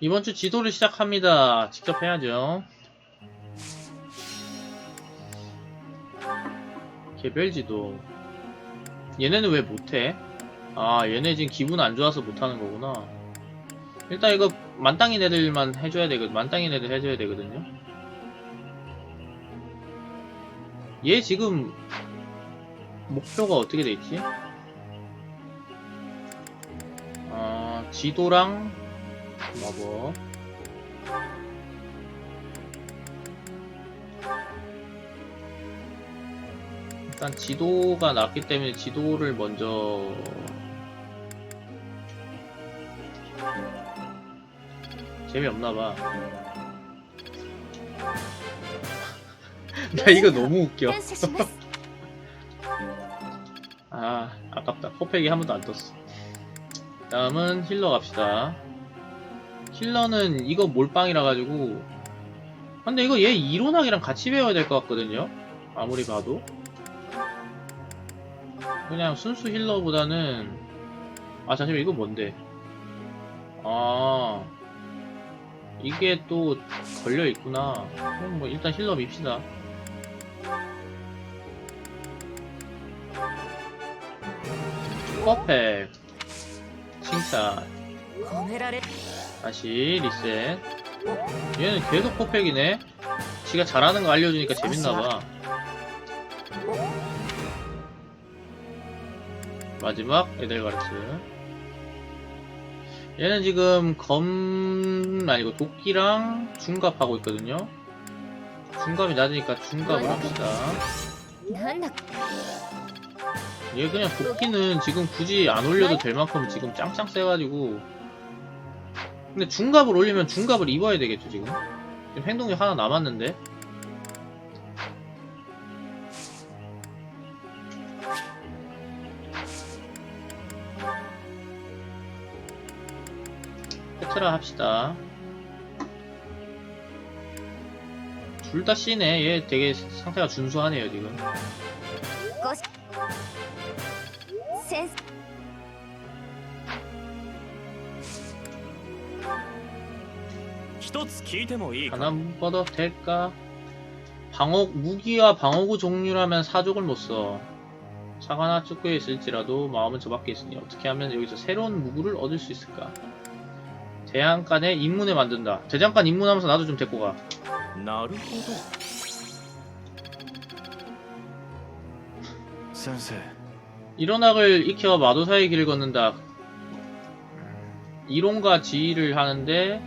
이번 주 지도를 시작합니다. 직접 해야죠. 개별 지도. 얘네는 왜 못해? 아, 얘네 지금 기분 안 좋아서 못하는 거구나. 일단 이거 만땅인 애들만 해줘야 되거든. 만땅인 애들 해줘야 되거든요. 얘 지금 목표가 어떻게 돼 있지? 아, 지도랑 마법. 일단 지도가 났기 때문에 지도를 먼저 재미없나봐. 나 이거 너무 웃겨. 아 아깝다. 퍼펙이 한 번도 안 떴어. 다음은 힐러 갑시다. 힐러는 이거 몰빵이라 가지고. 근데 이거 얘 이론학이랑 같이 배워야 될 것 같거든요? 아무리 봐도. 그냥 순수 힐러보다는. 아 잠시만 이거 뭔데? 아. 이게 또 걸려있구나. 그럼 뭐 일단 힐러 밉시다. 퍼펙 칭찬. 다시 리셋. 얘는 계속 퍼펙이네. 지가 잘하는 거 알려주니까 재밌나봐. 마지막 에델가르스 얘는 지금 검 아니고 도끼랑 중갑하고 있거든요. 중갑이 낮으니까 중갑을 합시다. 얘 그냥 도끼는 지금 굳이 안 올려도 될 만큼 지금 짱짱 세가지고. 근데 중갑을 올리면 중갑을 입어야 되겠죠 지금? 지금 행동이 하나 남았는데. 페트라 합시다. 둘 다 C네. 얘 되게 상태가 준수하네요 지금 一つ聞いてもいいか 하나 뻗어 될까? 방어 무기와 방어구 종류라면 사족을 못 써. 차가나 축구에 있을지라도 마음은 저밖에 있으니 어떻게 하면 여기서 새로운 무구를 얻을 수 있을까? 대장간에 입문에 만든다. 대장간 입문하면서 나도 좀 데리고 가. なるほど先生 일원학을 익혀 마도사의 길을 걷는다. 이론과 지휘를 하는데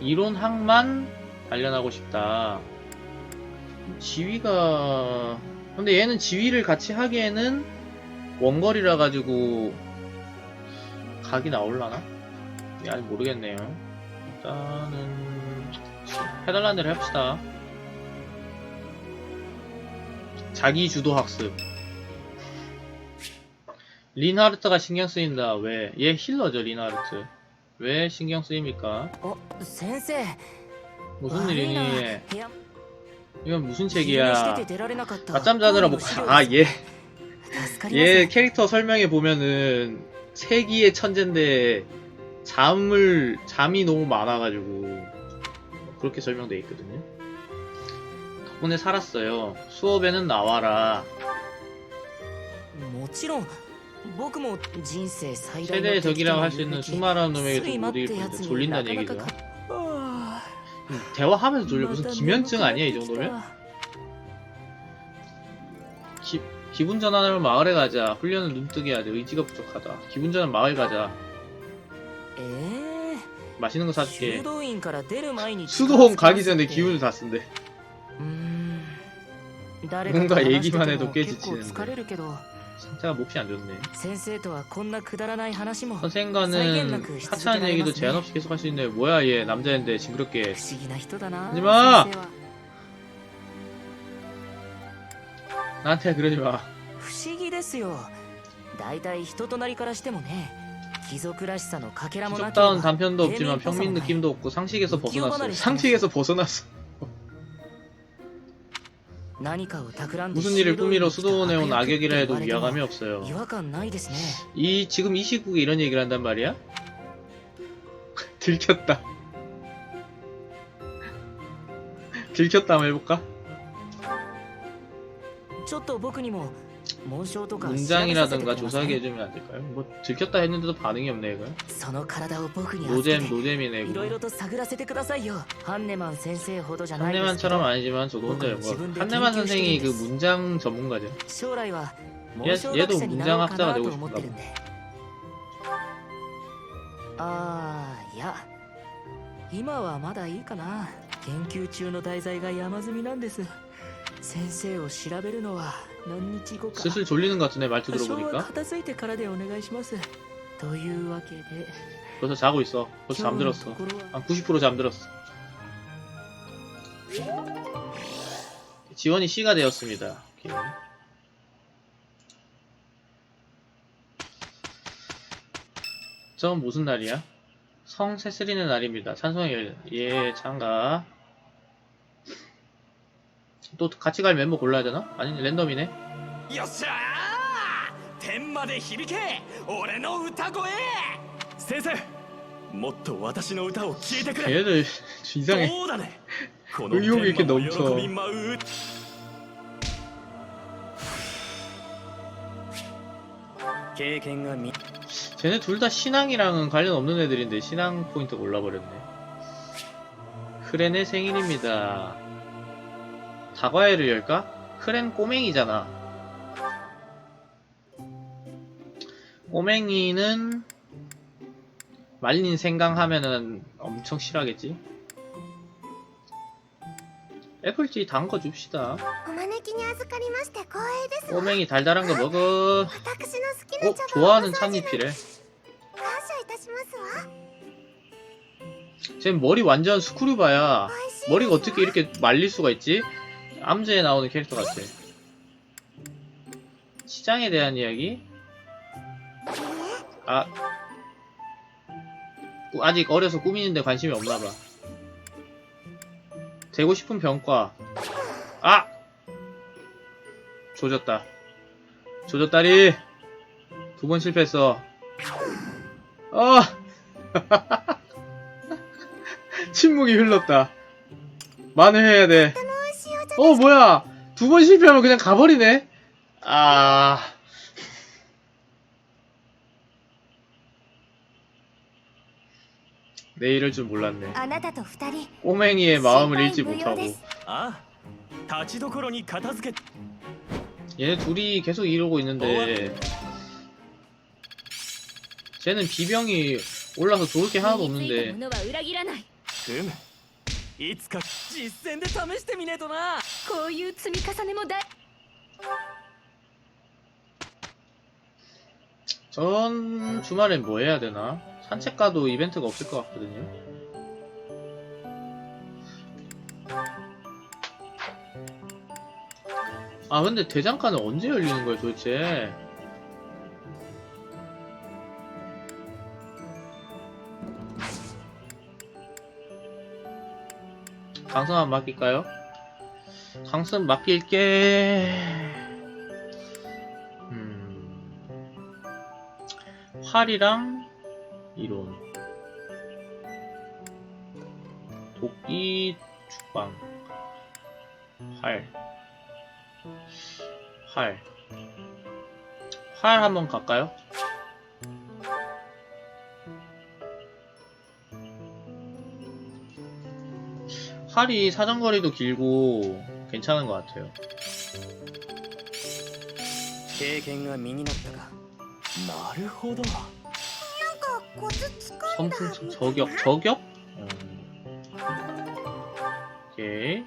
이론학만 단련하고 싶다. 지휘가 근데 얘는 지휘를 같이 하기에는 원거리라 가지고 각이 나올라나? 예, 아직 모르겠네요. 일단은 해달라는 대로 해봅시다. 자기 주도 학습. 리나르트가 신경 쓰인다. 왜? 얘 힐러죠, 리나르트. 왜 신경 쓰입니까? 어, 선생. 무슨 일이니? 이건 무슨 책이야? 낮잠 자느라 목. 아 예. 얘. 얘 예, 캐릭터 설명에 보면은 세기의 천재인데 잠을 잠이 너무 많아가지고 그렇게 설명돼 있거든요. 덕분에 살았어요. 수업에는 나와라. 물론 僕も人生最大の 최대의 敵と 적이라고 いう 할 수 있는 べき 수많은 ス 놈에게도 リマっ 못 て 이길 や 뿐인데 つに 졸린다는 なかなか 얘기죠. かあ 음, 대화하면서 ー 졸려 무슨 また 기면증 아니야 이 眠くなってき 정도면? た 기, 기분 전환을 마을에 가자. 훈련은 눈뜨게 하자. 의지가 부족하다. 기분 전환 마을 가자. ええ 맛있는 거 修 사줄게. 道院から出る前に 수도원 가기 전에 기운을 다 쓴대. うーん誰 뭔가 かと話して 얘기만 て 해도 も 꽤 結構 지치는데. 疲れるけど 상태가 몹시 안 좋네. 先生とはこんなくだらない話も不 선생과는 하찮은 얘기도 제한 없이 계속 할 수 있네. 뭐야 얘 남자인데 징그럽게. 思議な人だな 하지 마! 先生は 나한테 그러지 마. 不思議ですよだいたい人となりからしてもね貴族らしさのかけらもなけれ 기적다운 ば 단편도 없지만 대민 평민 포성은 느낌도 없고 상식에서 웃기고 벗어났어. 바나리 상식에서 벗어났어. 무슨 일을 꾸미러 수도원에 온 악역이라 해도 위화감이 없어요. 이 지금 이 시국에 이런 얘기를 한단 말이야? 들켰다. 들켰다 한번 해볼까? ちょっと僕にも紋章とか調べさせて 문장이라든가 くれません 조사하게 해주면 안 될까요? 뭐 들켰다 했는데도 반응이 없네 이거 その体を僕に預け 노잼 て 노잼이네 いろい 이거 ろと探らせてくださいよハンネマン先生ほどじゃないですけ 한내만처럼 ど 아니지만 저도 혼자 뭐, 연구 지금 내 한내만研究 선생이 그 してるんです 문장 전문가죠 将来は 얘 紋章 얘도 学者になろうか 문장학자가 な 되고 と思ってるんでああいや今はまだいいかな研究中の題材が山積みなんです 先生を調べるのは何日後か 슬슬 졸리는 것 같은데 말투 多少は 들어보니까 片付いてからでお願いしますというわけで 벌써 자고 있어 今 벌써 日のと 잠들었어 ころは 한 90% 잠들었어 지원이 C가 되었습니다 오케이. 전 무슨 날이야? 성 세스리는 날입니다. 찬송의 예 장가 또 같이 갈 멤버 골라야 되나? 아니 랜덤이네. 요싸! 텐마데 히비케! 오레노 우타고에! 세세! 모토 와타시노 우타오 키에테 그래! 얘들 이상해. 도다네. 의욕이 이렇게 넘쳐. 쟤네 둘 다 신앙이랑은 관련 없는 애들인데 신앙 포인트 올라버렸네. 크레네 생일입니다. 다과회를 열까? 크랜 꼬맹이잖아. 꼬맹이는 말린 생강하면은 엄청 싫어하겠지? 애플지 담궈 줍시다. 꼬맹이 달달한 거 먹어. 어? 좋아하는 창잎이래. 쟤 머리 완전 스크류바야. 머리가 어떻게 이렇게 말릴 수가 있지? 암즈에 나오는 캐릭터 같아. 시장에 대한 이야기? 아. 꾸- 아직 어려서 꾸미는데 관심이 없나봐. 되고 싶은 병과. 아! 조졌다. 조졌다리! 두 번 실패했어. 어! 침묵이 흘렀다. 만회해야 돼. 어 뭐야. 두 번 실패하면 그냥 가버리네. 아. 내일을 줄 몰랐네. 꼬맹이의 마음을 잃지 못하고. 아 다치도코로니 가타스케 얘네 둘이 계속 이러고 있는데. 어? 쟤는 비병이 올라서 좋을 게 하나도 없는데. 금 이츠카 切らないふむいつか実践で試してみねえとなこういう積み重ねも大 전 주말엔 뭐 해야 되나? 산책 가도 이벤트가 없을 것 같거든요. 아 근데 대장간은 언제 열리는 거야 도대체? 강성한 맡길까요? 강성 맡길게. 음. 활이랑 이론 도끼 죽방 활 활. 활 한번 갈까요? 팔이 사정거리도 길고 괜찮은 것 같아요. 선풍 저격 저격? 음. 오케이.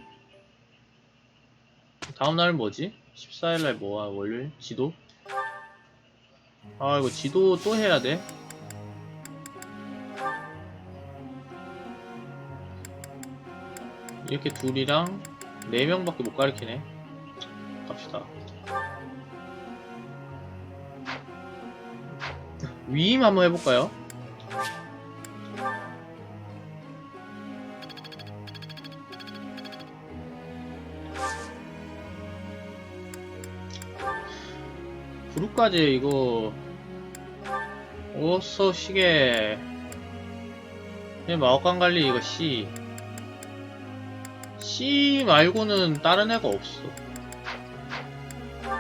다음 날 뭐지? 14일 날 뭐야? 월요일? 지도? 아 이거 지도 또 해야 돼? 이렇게 둘이랑 4명밖에 못 가르치네. 갑시다. 위임 한번 해볼까요? 구루까지 이거 오서 시계. 이 마법관 관리 이거 C C 말고는 다른 애가 없어.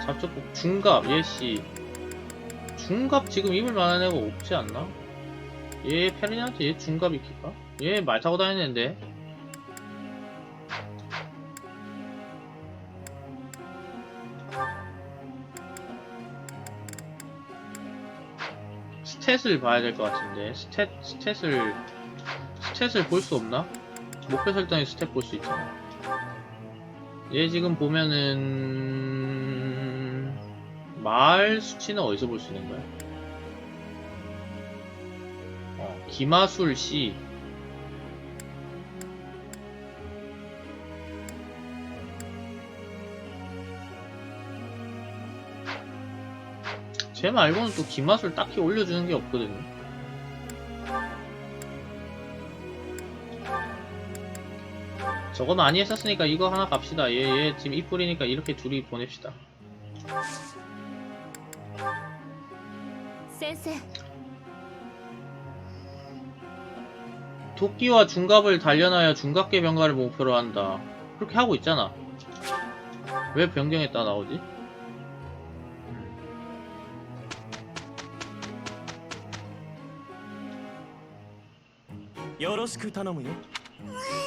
잡초복 중갑 얘 C. 중갑 지금 입을 만한 애가 없지 않나? 얘 페르니한테 얘 중갑 입힐까? 얘 말 타고 다니는데. 스탯을 봐야 될 것 같은데 스탯 스탯을 스탯을 볼 수 없나? 목표 설정에 스탯 볼 수 있잖아. 얘 지금 보면은 말 수치는 어디서 볼 수 있는 거야? 어, 기마술 쟤 말고는 또 기마술 딱히 올려주는 게 없거든요. 저거 많이 했었으니까 이거 하나 갑시다. 얘, 얘 지금 이뿌리니까 이렇게 둘이 보냅시다. 센세. 도끼와 중갑을 단련하여 중갑계 병가를 목표로 한다. 그렇게 하고 있잖아. 왜 변경했다 나오지? 요로시쿠 타노무요? 그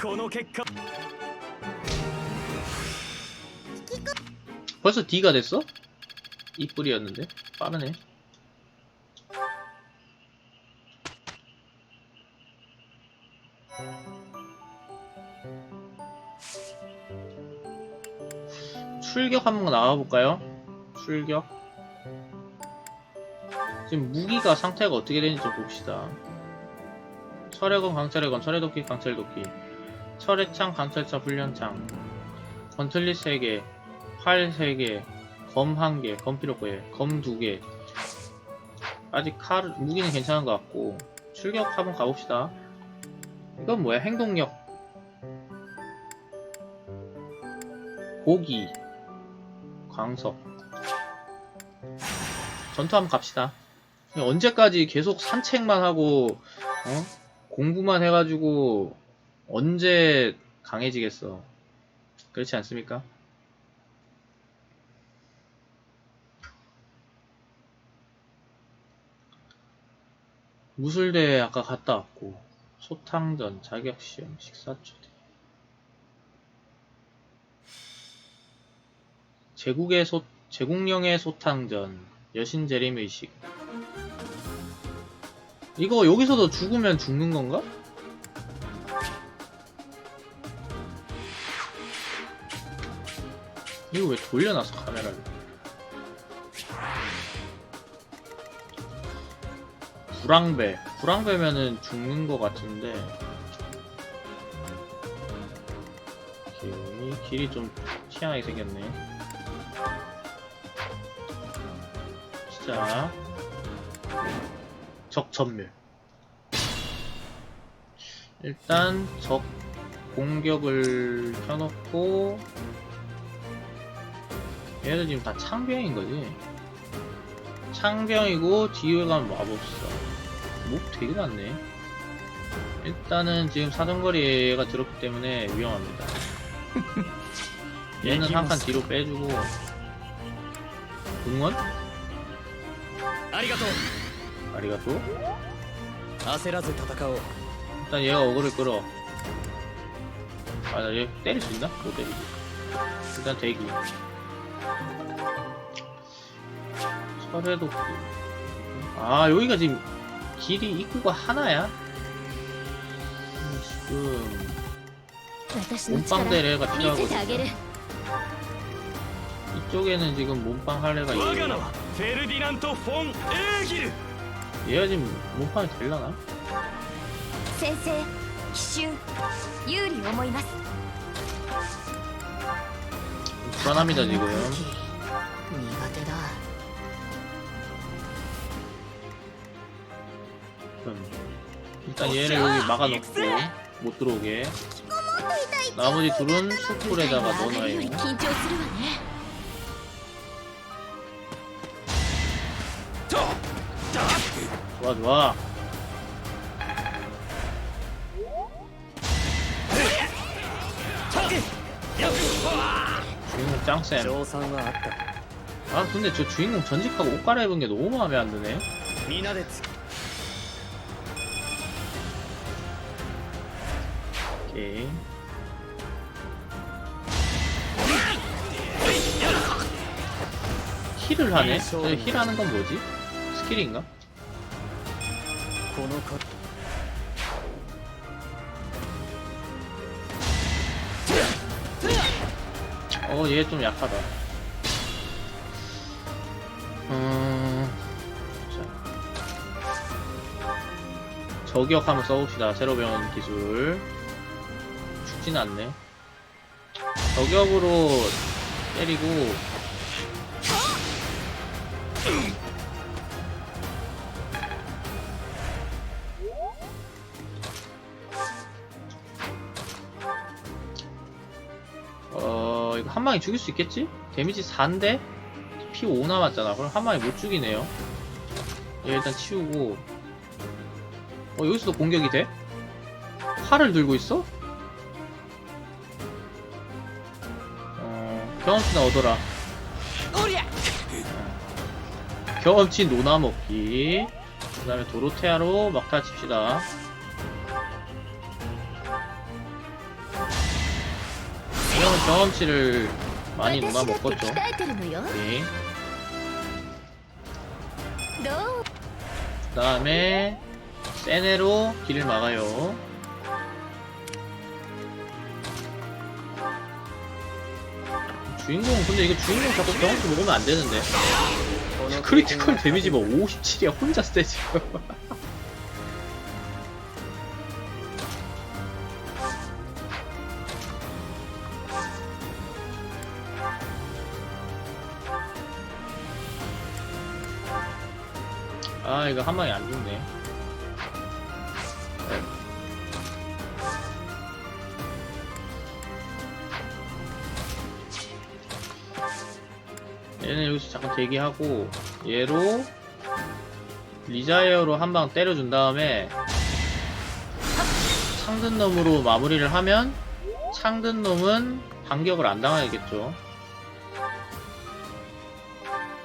この結果 벌써 D가 됐어? 이뿌리였는데 빠르네. 출격 한번 나가볼까요? 출격. 지금 무기가 상태가 어떻게 되는지 좀 봅시다. 철의건, 강철의건, 철의도끼, 강철도끼, 철의창, 강철차, 훈련창, 건틀리 3개, 활 3개, 검 1개, 검 필요 없고, 예. 검 2개. 아직 칼, 무기는 괜찮은 것 같고, 출격 한번 가봅시다. 이건 뭐야? 행동력. 고기. 광석. 전투 한번 갑시다. 언제까지 계속 산책만 하고, 어? 공부만 해가지고, 언제 강해지겠어. 그렇지 않습니까? 무술대회 아까 갔다 왔고 소탕전 자격시험 식사초대 제국의 소 제국령의 소탕전 여신 재림의식 이거 여기서도 죽으면 죽는 건가? 이거 왜 돌려놨어 카메라를? 불황배. 불황배면은 죽는 것 같은데. 오케이 길이 좀 희한하게 생겼네. 시작 적 전멸 일단 적 공격을 켜놓고 얘네들 지금 다 창병인 거지. 창병이고 뒤에 가면 뭐 마법사. 목 되게 많네. 일단은 지금 사정거리가 들었기 때문에 위험합니다. 얘는 한 칸 뒤로 빼주고 응원? 아리가토. 아리가토. 아세라즈 타타카오. 일단 얘가 어그를 끌어. 아, 나 얘 때릴 수 있나? 못 때리지. 일단 대기. 철에도 아 여기가 지금 길이 입구가 하나야? 음, 지금 私の力 몸빵 대례가 見 필요하고 せてあげる 이쪽에는 지금 몸빵 할 애가 我が名 있고 はフェルディナント・フォン・エーギル 얘가 지금 몸빵이 될라나? 先生奇襲有利思います 불안합니다 지금. 음. 일단 얘를 여기 막아놓고 못 들어오게. 나머지 둘은 숯불에다가 넣어놔요. 좋아 좋아. 주인공 짱쌤 賞賛はあった 아 근데 저 주인공 전직하고 옷 갈아입은 게 너무 마음에 안 드네 皆でつ 오케이 힐을 하네? 저 힐하는 건 뭐지? 스킬인가? このか 어, 얘 좀 약하다. 음, 자. 저기역 한번 써봅시다. 새로 배운 기술. 죽진 않네. 저격으로 때리고. 마리 죽일 수 있겠지? 데미지 4인데? 피 5 남았잖아. 그럼 한 마리 못 죽이네요. 얘 일단 치우고. 어, 여기서도 공격이 돼? 칼을 들고 있어? 어, 경험치나 얻어라. 어. 경험치 노나 먹기. 그 다음에 도로테아로 막타 칩시다. 이런 경험치를 많이 누나 먹었죠. 네. 그 다음에 세네로 길을 막아요. 주인공 근데 이거 주인공 자꾸 병원치 먹으면 안 되는데 크리티컬 데미지 뭐 57이야 혼자 세 지금 아 이거 한 방에 안 죽네. 얘는 여기서 잠깐 대기하고 얘로 리자이어로 한 방 때려준 다음에 창든 놈으로 마무리를 하면 창든 놈은 반격을 안 당하겠죠.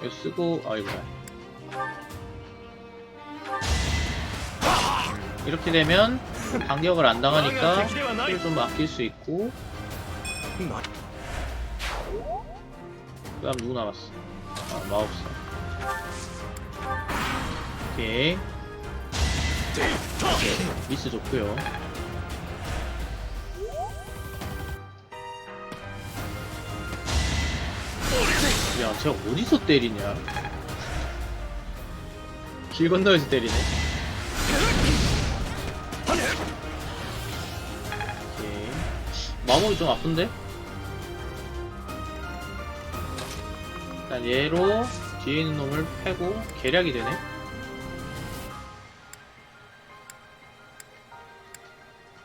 이거 쓰고 아이고야 이렇게 되면 반격을 안 당하니까 힐 좀 아낄 수 있고 な그 다음 누구 남았어? 아, 마법사. 오케이. 미스 좋고요 야, 쟤 어디서 때리냐? 길 건너에서 때리네. 마무리 좀 아픈데? 일단 얘로 뒤에 있는 놈을 패고 계략이 되네.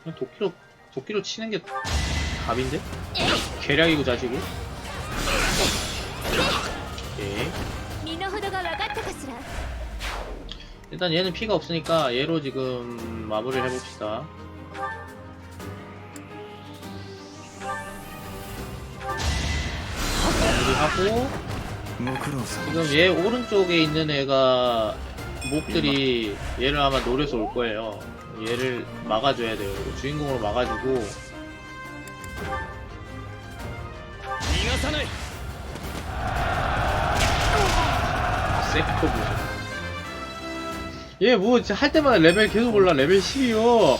그냥 도끼로 도끼로 치는 게 답인데? 계략이고 자식이. 예. 오케이 일단 얘는 피가 없으니까 얘로 지금 마무리를 해봅시다. 하고 뭐 지금 얘 오른쪽에 있는 애가 목들이 음. 얘를 아마 노려서 올 거예요. 얘를 막아줘야 돼요. 주인공으로 막아주고 세코 보죠. 얘뭐 할 때마다 레벨 계속 올라 레벨 10이요.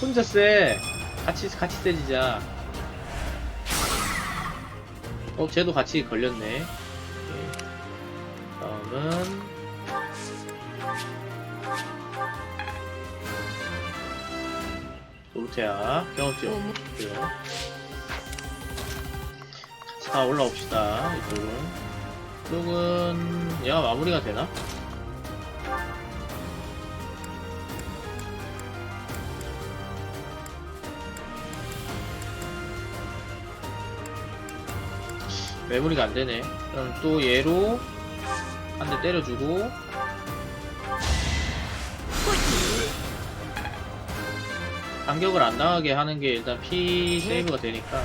혼자 쎄. 같이 같이 세지자. 어 쟤도 같이 걸렸네. 오케이. 다음은 노르테아 경험치 없고요. 다 올라옵시다. 이쪽은. 이쪽은 얘가 마무리가 되나? 메모리가 안 되네. 그럼 또 얘로 한 대 때려주고. 반격을 안 당하게 하는 게 일단 피 세이브가 되니까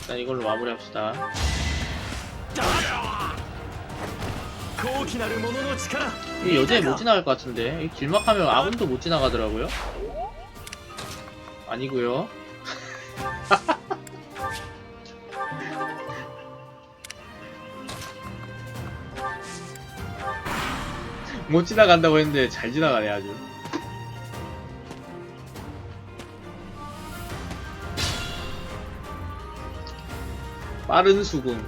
일단 이걸로 마무리합시다. 이 여자애 못 지나갈 것 같은데 이 길막하면 아군도 못 지나가더라고요. 아니구요 못 지나간다고 했는데 잘 지나가네 아주. 빠른 수긍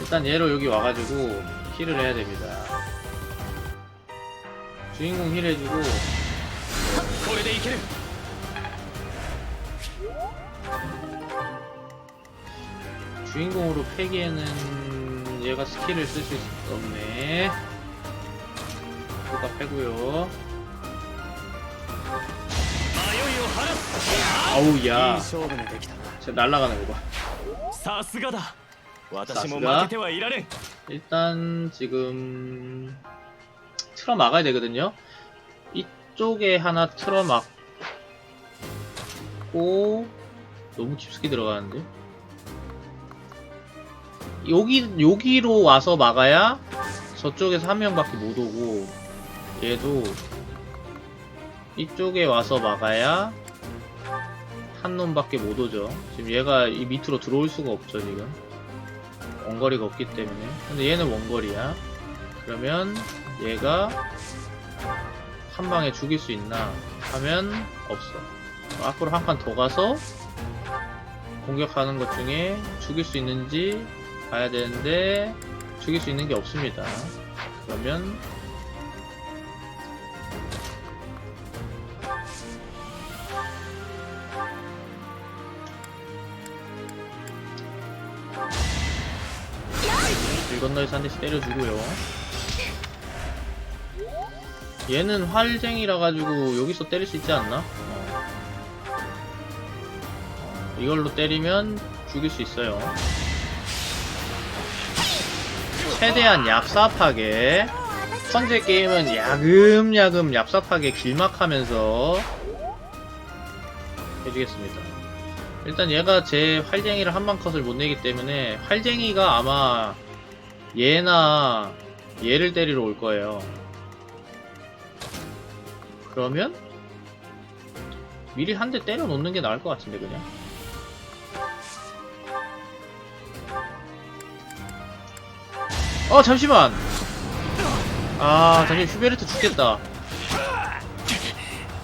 일단 얘로 여기 와가지고 힐을 해야 됩니다. 주인공 힐 해주고. 주인공으로 패기에는 얘가 스킬을 쓸 수 없네. 아까 빼고요. 아우 야. 진짜 날라가는 거 사스가다. 사스가. 일단 지금 틀어 막아야 되거든요. 이쪽에 하나 틀어 막고 너무 깊숙이 들어가는데. 여기 여기로 와서 막아야 저쪽에서 한 명밖에 못 오고 얘도 이쪽에 와서 막아야 한 놈밖에 못 오죠. 지금 얘가 이 밑으로 들어올 수가 없죠 지금. 원거리가 없기 때문에 근데 얘는 원거리야 그러면 얘가 한 방에 죽일 수 있나 하면 없어 앞으로 한 칸 더 가서 공격하는 것 중에 죽일 수 있는지 봐야 되는데 죽일 수 있는 게 없습니다 그러면 건너에서 한 대씩 때려주고요. 얘는 활쟁이라 가지고 여기서 때릴 수 있지 않나? 어. 어, 이걸로 때리면 죽일 수 있어요. 최대한 얍삽하게 선제 게임은 야금야금 얍삽하게 길막하면서 해주겠습니다. 일단 얘가 제 활쟁이를 한방 컷을 못 내기 때문에 활쟁이가 아마 얘나 얘를 때리러 올 거예요. 그러면 미리 한 대 때려 놓는 게 나을 것 같은데 그냥. 어 잠시만. 아 잠시 슈베르트 죽겠다.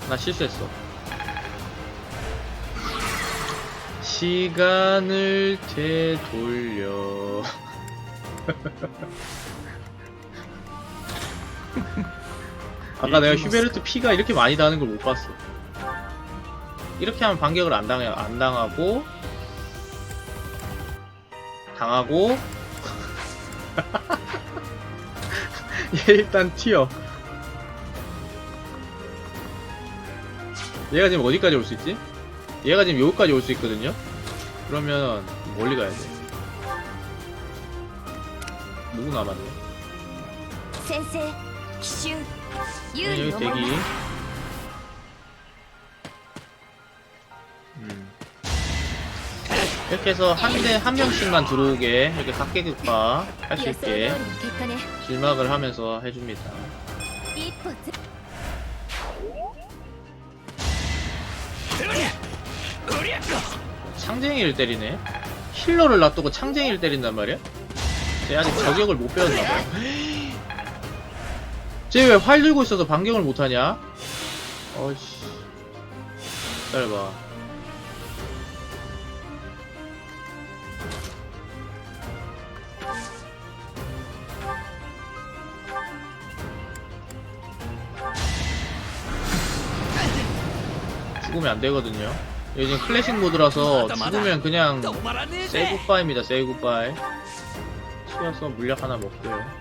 나 실수했어. 시간을 되돌려. 아까 내가 슈베르트 피가 이렇게 많이 나는 걸 못 봤어. 이렇게 하면 반격을 안 당해 안 당하고 당하고 얘 일단 튀어. 얘가 지금 어디까지 올 수 있지? 얘가 지금 여기까지 올 수 있거든요. 그러면 멀리 가야 돼. 누구 남았네? 先生奇襲有 네, 利 여기 を思い 대기. ます 음. 이렇게 해서 한 대 한 명씩만 들어오게 이렇게 각계극화 할 수 予想通り 있게 の結果ね 길막을 하면서 해줍니다. 一歩ず 창쟁이를 때리네. 힐러를 놔두고 창쟁이를 때린단 말이야? 쟤 아직 저격을 못 배웠나봐요 쟤 왜 활 들고 있어서 반격을 못하냐? 어이씨. 짧아 죽으면 안되거든요. 요즘 클래식 모드라서 죽으면 그냥 세이 굿바입니다 세이 굿바이 튀어서 물약 하나 먹고요.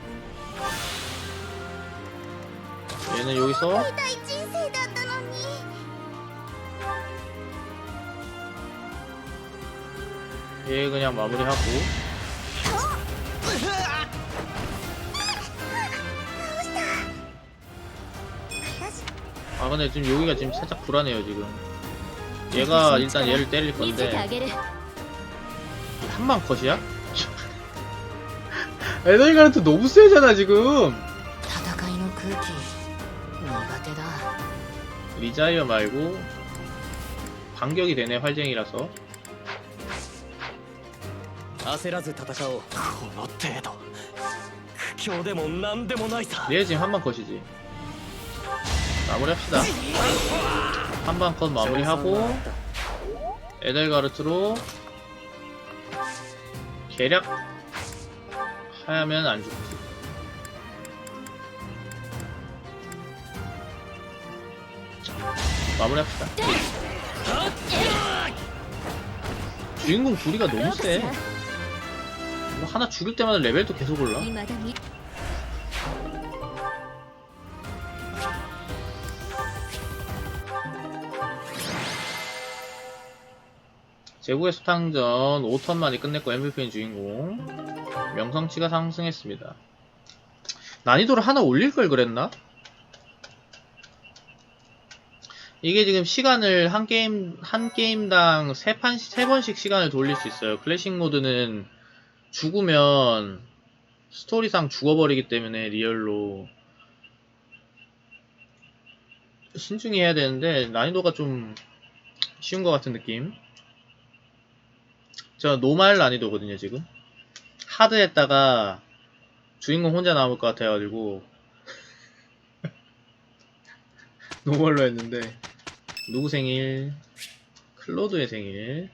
얘는 여기서 얘 그냥 마무리하고. 아 근데 지금 여기가 지금 살짝 불안해요 지금. 얘가 어? 일단 얘를 때릴 건데. 한방 컷이야? 에너지가르트 너무 세잖아 지금 戦いの空気苦手だ 리자이어 말고 반격이 되네 활쟁이라서 焦らず戦おうこの程度苦境でも何でもないさ 얘 지금 한방 컷이지 마무리합시다 한방 컷 마무리하고 에델가르트로 계략 하야면 안 죽지. 마무리합시다. 주인공 둘이가 너무 세. 뭐 하나 죽일 때마다 레벨도 계속 올라 제국의 수탕전 5턴 만에 끝냈고 MVP인 주인공 명성치가 상승했습니다. 난이도를 하나 올릴 걸 그랬나? 이게 지금 시간을 한 게임 한 게임당 세판세 번씩 시간을 돌릴 수 있어요. 클래식 모드는 죽으면 스토리상 죽어버리기 때문에 리얼로 신중히 해야 되는데 난이도가 좀 쉬운 것 같은 느낌. 저 노말 난이도거든요 지금. 하드 했다가 주인공 혼자 남을 것 같아가지고. 노멀로 했는데. 누구 생일? 클로드의 생일